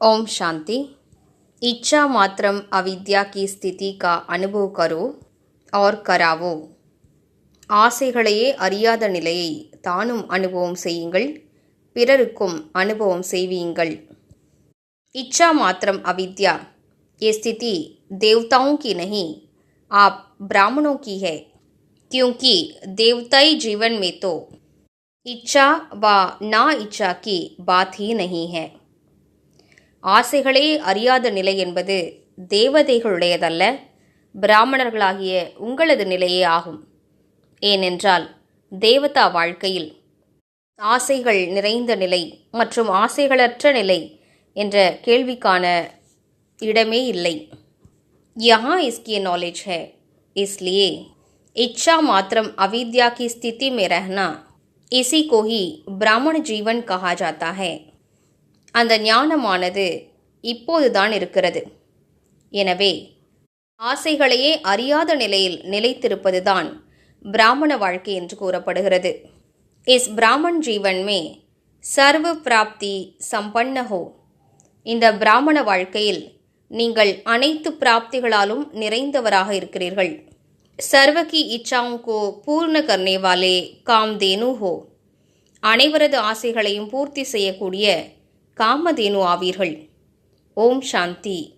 ओम शांति इच्छा मात्रम अविद्या की स्थिति का अनुभव करो और करावो ஆசைகளையே அறியாத நிலையை தானும் அனுபவம் செய்யுங்கள் பிறருக்கும் அனுபவம் செய்வீங்கள் इच्छा मात्रम अविद्या ये स्थिति देवताओं की नहीं आप ब्राह्मणों की है क्योंकि देवताई जीवन में तो इच्छा व ना इच्छा की बात ही नहीं है ஆசைகளே அறியாத நிலை என்பது தேவதைகளுடையதல்ல பிராமணர்களாகிய உங்களது நிலையே ஆகும் ஏனென்றால் தேவதா வாழ்க்கையில் ஆசைகள் நிறைந்த நிலை மற்றும் ஆசைகளற்ற நிலை என்ற கேள்விக்கான இடமே இல்லை यहाँ इसकी नॉलेज है इसलिए इच्छा मात्रम अविद्या की स्थिति में रहना इसी को ही ब्राह्मण जीवन कहा जाता है அந்த ஞானமானது இப்போதுதான் இருக்கிறது. எனவே ஆசைகளையே அறியாத நிலையில் நிலைத்திருப்பதுதான் பிராமண வாழ்க்கை என்று கூறப்படுகிறது. இஸ் பிராமன் ஜீவன் மே சர்வ பிராப்தி சம்பன்ன ஹோ. இந்த பிராமண வாழ்க்கையில் நீங்கள் அனைத்து பிராப்திகளாலும் நிறைந்தவராக இருக்கிறீர்கள். சர்வகி இச்சாங்கோ பூர்ண கர்ணேவாலே காம்தேனு ஹோ. அனைவரது ஆசைகளையும் பூர்த்தி செய்யக்கூடிய காமதேனு ஆவீர்கள். ஓம் சாந்தி.